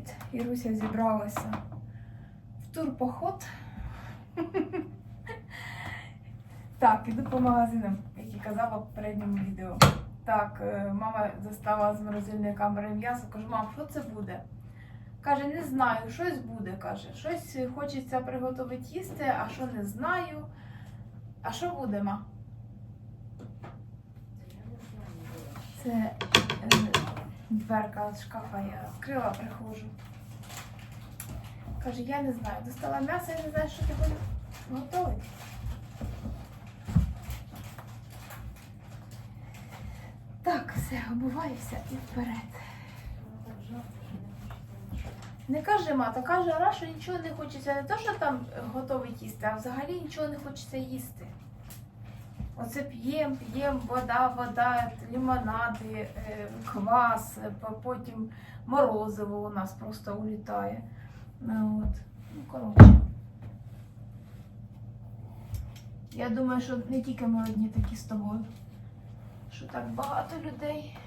Привіт! Іруся зібралася в турпоход. Так, іду по магазинам, як і казала в попередньому відео. Так, е, мама застала з морозильної камери м'ясо. Кажу, мам, що це буде? Каже, не знаю, щось буде. каже. Щось хочеться приготувати їсти, а що не знаю. А що буде, ма? Це дверка з шкафа я відкрила, приходжу. Каже, я не знаю. Достала м'ясо, я не знаю, що ти будеш готувати. Так, все, обуваюся і вперед. Не каже мата, каже Ара, що нічого не хочеться. Не то, що там готовий їсти, а взагалі нічого не хочеться їсти. Оце п'ємо, п'ємо, вода, вода, лімонади, е, квас, е, потім морозиво у нас просто улітає. Ну, от. ну коротше. Я думаю, що не тільки ми одні такі з тобою, що так багато людей.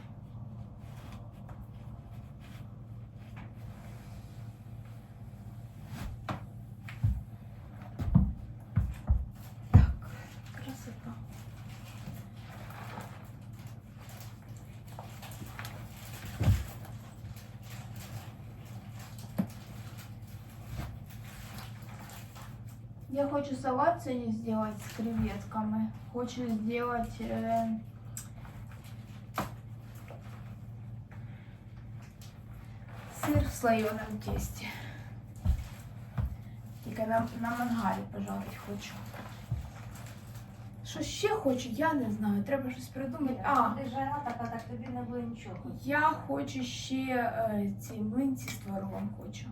Так, красота. Я хочу салат сегодня сделать с креветками. Хочу сделать э, сыр в слоеном тесте. Тільки на, на мангалі пожарити хочу. Що ще хочу, я не знаю. Треба щось придумати. А, Ти жара така, так тобі не буде нічого. я хочу ще е, ці млинці з творогом хочу.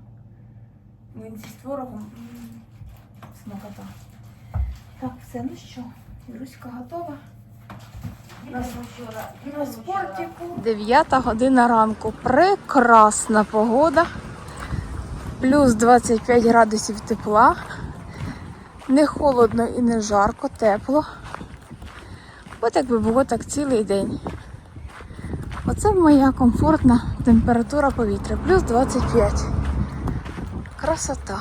Млинці з творогом. м, Смакота. Так, все, ну що, Іруська готова. На спортику. Дев'ята година ранку. Прекрасна погода. Плюс 25 градусів тепла. Не холодно і не жарко, тепло. От якби було так цілий день. Оце моя комфортна температура повітря. Плюс 25. Красота.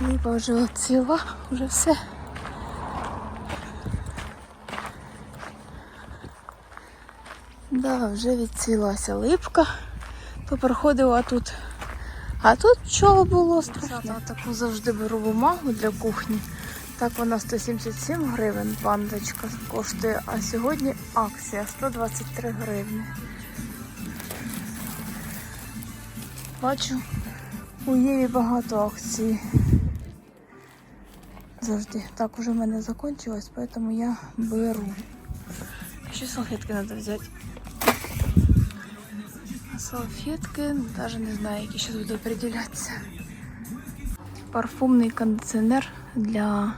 Липа вже оціла, вже все. Да, вже відцвілася липка. Попроходила тут. А тут чого було страшно? Таку завжди беру бумагу для кухні. Так вона 177 гривень бандочка коштує, а сьогодні акція 123 гривні. Бачу, у Єві багато акцій. Завжди. Так, уже в мене закінчилось, тому я беру. Ще салфетки треба взяти. Салфетки, даже не знаю, які зараз буду приділятися. Парфумний кондиціонер для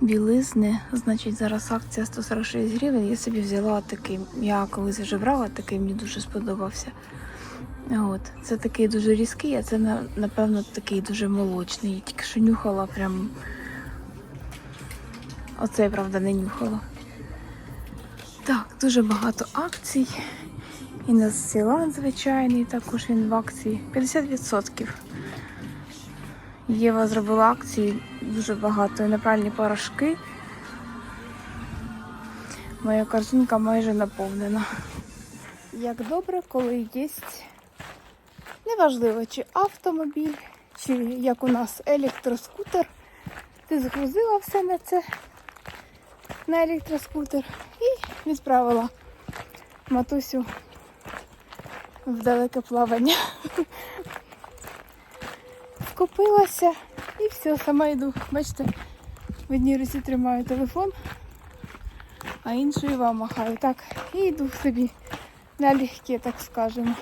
білизни. Значить, зараз акція 146 гривень. Я собі взяла такий. Я колись вже брала такий, мені дуже сподобався. От. Це такий дуже різкий, а це напевно такий дуже молочний. Тільки що нюхала прям. Оцей, правда, не нюхала. Так, дуже багато акцій. І на Сілан звичайний, також він в акції 50%. Єва зробила акції дуже багато. І непральні порошки. Моя корзинка майже наповнена. Як добре, коли є неважливо, чи автомобіль, чи як у нас електроскутер. Ти загрузила все на це на електроскутер і відправила матусю в далеке плавання. Скупилася і все, сама йду. Бачите, в одній руці тримаю телефон, а іншою вам махаю. Так, і йду собі налегке, так скажемо.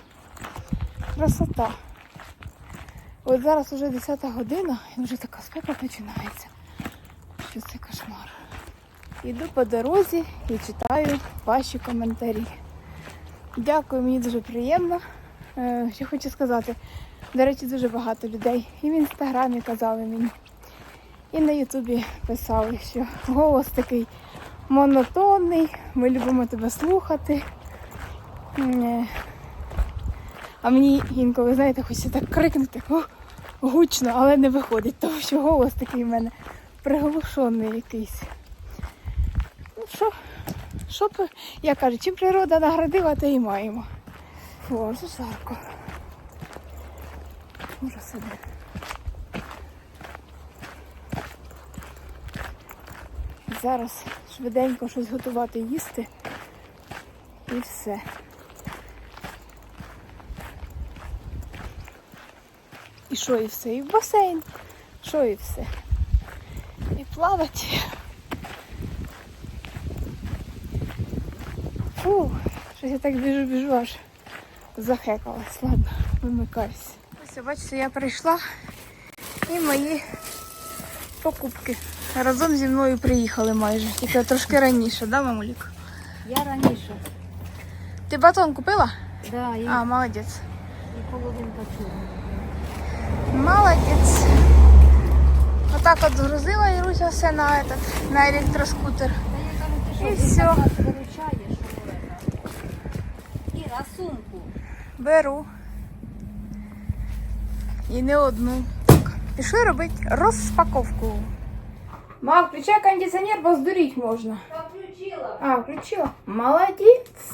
Красота. От зараз вже 10 година і вже така спека починається. Що це кошмар. Іду по дорозі і читаю ваші коментарі. Дякую, мені дуже приємно. Е, Ще хочу сказати, до речі, дуже багато людей і в інстаграмі казали мені, і на Ютубі писали, що голос такий монотонний, ми любимо тебе слухати. А мені інколи, знаєте, хочеться так крикнути «О, гучно, але не виходить, тому що голос такий в мене приглушений якийсь. Ну що, що я кажу, чим природа наградила, те і маємо. А вже жарко. Може собі. Зараз швиденько щось готувати їсти і все. Що і все? І в басейн. Що і все. І плавати. Фу, щось я так біжу, біжу аж захекалась. Ладно, вимикаюсь. Ось, бачите, я прийшла і мої покупки. Разом зі мною приїхали майже. Тільки трошки раніше, да, мамулік? Я раніше. Ти батон купила? Да, і, А, молодець. і половинка чого. Молодець. Отак от згрузила Іруся все на, этот, на електроскутер. Та я кажу, ти що, І ти всьо. так нас виручаєш, що це? Іра, сумку. Беру. І не одну. Так, пішли робити розпаковку. Ма, включай кондиціонер, бо здуріть можна. Включила. А, включила. Молодець.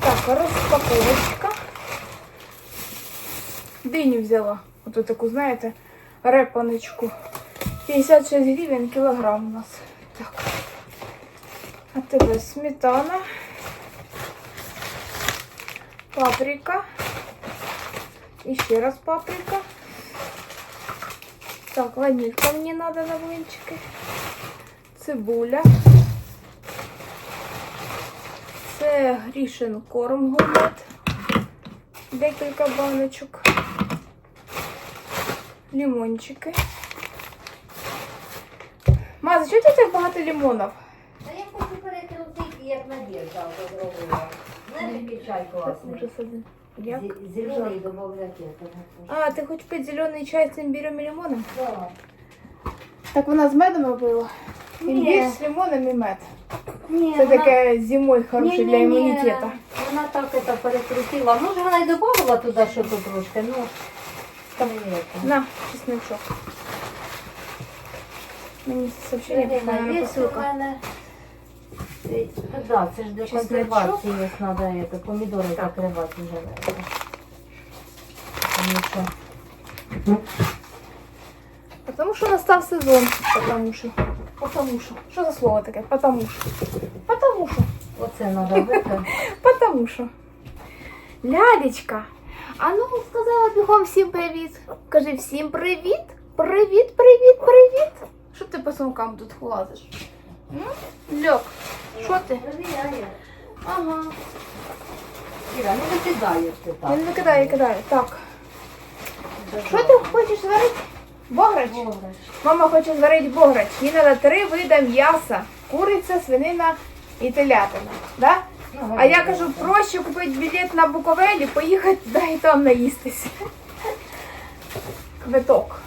Так, розпаковочка. Диню взяла. Ото таку, знаєте, репаночку. 56 гривень кілограм у нас. Так. А тебе сметана. Паприка. І ще раз паприка. Так, ванилька мені надо на блинчики. Цибуля. Це грішин корм гумет. Декілька баночок. Лимончики. Маза, чого ти так багато лимонів? Та я хочу перекрутити, як Надежда зробила. Знаєш, чай класний? Як? Зелений додавляти. А, ти хочеш пити зелений чай з імбірем і лимоном? Да. Так вона з медом робила? Імбір з лимоном і мед. Ні, Це вона- таке зимою хороше для імунітету. Вона так это перекрутила. Може вона й додавала туди щось трошки, ну там. На, чесночок. Мені сообщення. Е, Да, це ж для консервації ось треба это, помідори закривати вже. Тому що Потому що настав сезон. Потому що. Потому що. Що за слово таке? Потому що. Потому що. Оце треба викликати. Потому що. Лялечка. А ну сказала бігом всім привіт. Кажи всім привіт. Привіт, привіт, привіт. Що ти по сумкам тут лазиш? Льок, що ти? Ага. Іра, ну не кидаєш ти так. Він не кидає, кидає. Так. Що ти хочеш зварити? Бограч? Бограч. Мама хоче зварити бограч. Їй треба три види м'яса. Куриця, свинина і телятина. Да? А я кажу, проще купити білет на Буковелі, поїхати туди і там наїстися. Квиток.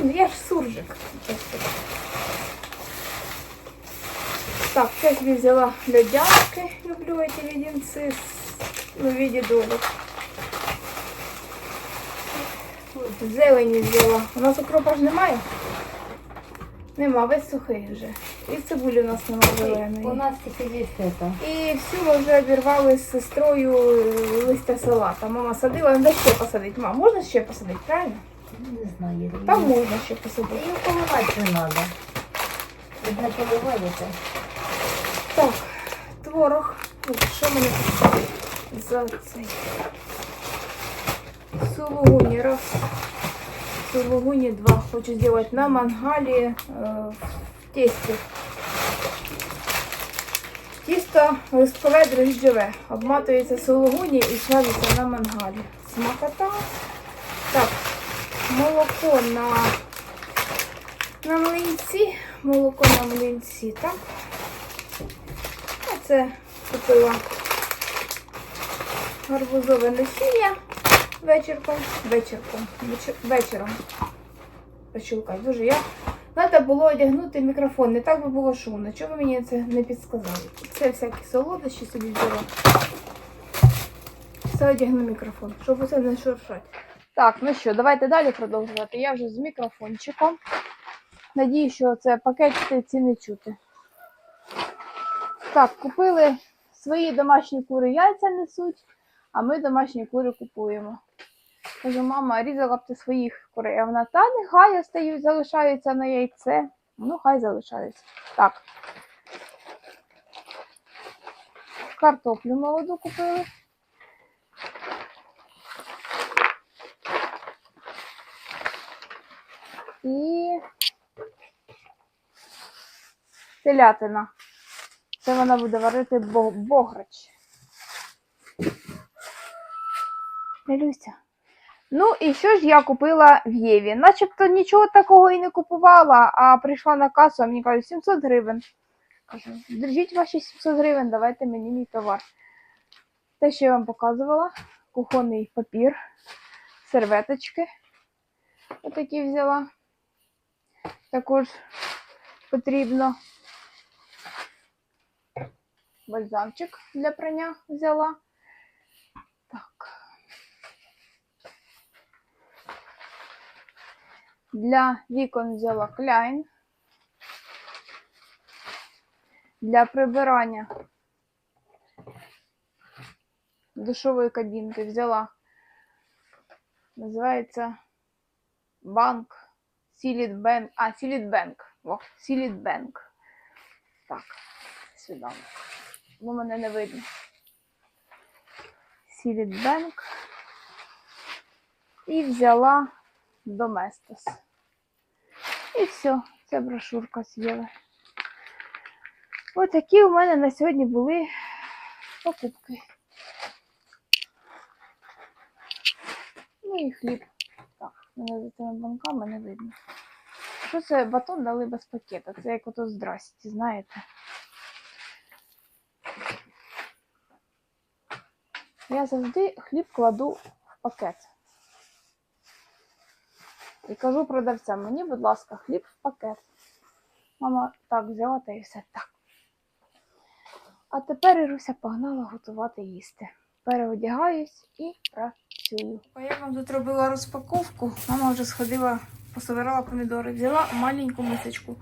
Ну, Я ж суржик. Так, це собі взяла льодянки. Люблю ці леденці з- виді. Зелені взяла. У нас укропа ж немає? Нема, весь сухий вже. І цибулі у нас немає зеленої. У нас тільки є це. І всю ми вже обірвали з сестрою листя салата. Мама садила, ну де ще посадити? Мам, можна ще посадити, правильно? Не знаю. Там можна ще посадити. Її поливати не треба. Ж не поливаєте. Так, творог. Що мене тут за цей? Сулугуні раз. Сулугуні два. Хочу зробити на мангалі е, в тесті. Тісто листкове дрожджеве. Обматується сулугуні і смажиться на мангалі. Смакота. Так, молоко на, на млинці. Молоко на млинці, так? Оце купила гарбузове насіння вечірком. Вечірком. вечір- вечором. Пощулкать. Дуже я. Треба було одягнути мікрофон, не так би було шумно. Чого ви мені це не підсказали? Це всякі солодощі собі взяла. все одягну мікрофон, щоб усе не шуршать. Так, ну що, давайте далі продовжувати. Я вже з мікрофончиком. Надію, що це пакетики ці не чути. Так, купили свої домашні кури яйця несуть, а ми домашні кури купуємо. Кажу, мама, різала б ти своїх курей. А вона, та нехай остають, залишаються на яйце. Ну, хай залишаються. Так. Картоплю молоду купили. І телятина. Це вона буде варити бо- бограч. Лелюся. Ну і що ж я купила в Єві? Начебто нічого такого і не купувала, а прийшла на касу, а мені кажуть 700 гривень. Кажу, держіть ваші 700 гривень, давайте мені мій товар. Те, що я вам показувала, кухонний папір, серветочки. Отакі взяла. Також потрібно. Бальзамчик для прання взяла. Так. Для вікон взяла кляйн. Для прибирання душової кабінки взяла. Називається банк. Сіліт Бенк. А, Сіліт Бенк. О, Сіліт Бенк. Так, сюди. Бо мене не видно. Сіліт Бенк. І взяла Доместос. І все, це брошурка з Єви. Ось такі у мене на сьогодні були покупки. Ну і хліб. Так, мене за цими банками не видно. Що це батон дали без пакета? Це як ото здрасті, знаєте. Я завжди хліб кладу в пакет. І кажу продавцям, мені, будь ласка, хліб в пакет. Мама так взяла та і все так. А тепер Іруся погнала готувати їсти. Переодягаюсь і працюю. А я вам тут робила розпаковку. Мама вже сходила, пособирала помідори, взяла маленьку мисочку.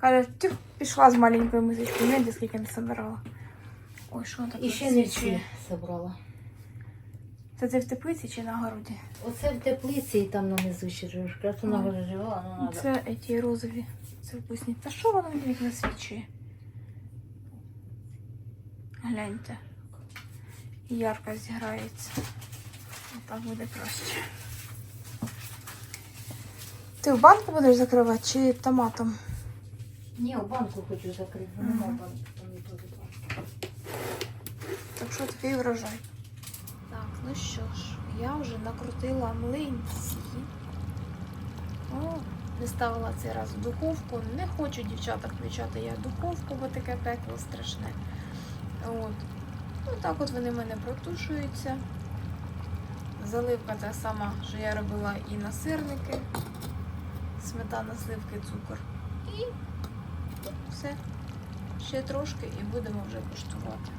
Каже, тюх, пішла з маленькою мисочкою, не скільки не собирала. Ой, що вона так І ще не засвічує? Всі. Це в теплиці чи на городі? Оце в теплиці і там нанизу ще живеш. Красу А. нагорожила, ну надо. Це ті розові. Це вкусні. Та що воно мені так засвічує? Гляньте. Ярко зіграється. Так буде краще. Ти в банку будеш закривати чи томатом? Ні, в банку хочу закрити, бо банку. Так що такий врожай. Ну що ж, я вже накрутила млинці. О, не ставила цей раз в духовку. Не хочу дівчата включати я духовку, бо таке пекло страшне. От. Ну так от вони в мене протушуються. Заливка та сама, що я робила і на сирники. Сметана, сливки, цукор. І все. Ще трошки і будемо вже куштувати.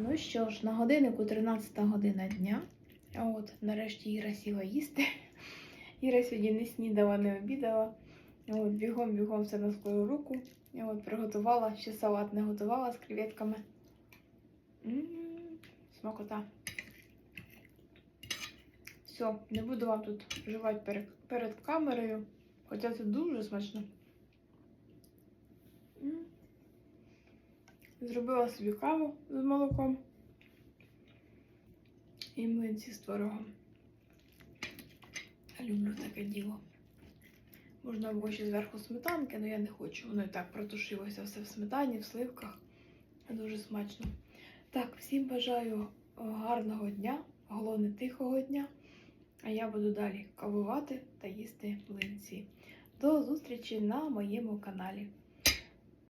Ну що ж, на годиннику 13 година дня. От, нарешті Іра сіла їсти. Іра сьогодні не снідала, не обідала. От, бігом, бігом все на свою руку. І От, приготувала, ще салат не готувала з креветками. М, Смакота. Все, не буду вам тут жувати перед, перед камерою. Хоча це дуже смачно. М. Зробила собі каву з молоком і млинці з творогом. Люблю таке діло. Можна було ще зверху сметанки, але я не хочу. Воно і так протушилося все в сметані, в сливках. Дуже смачно. Так, всім бажаю е, гарного дня, головне тихого дня. А я буду далі кавувати та їсти млинці. До зустрічі на моєму каналі.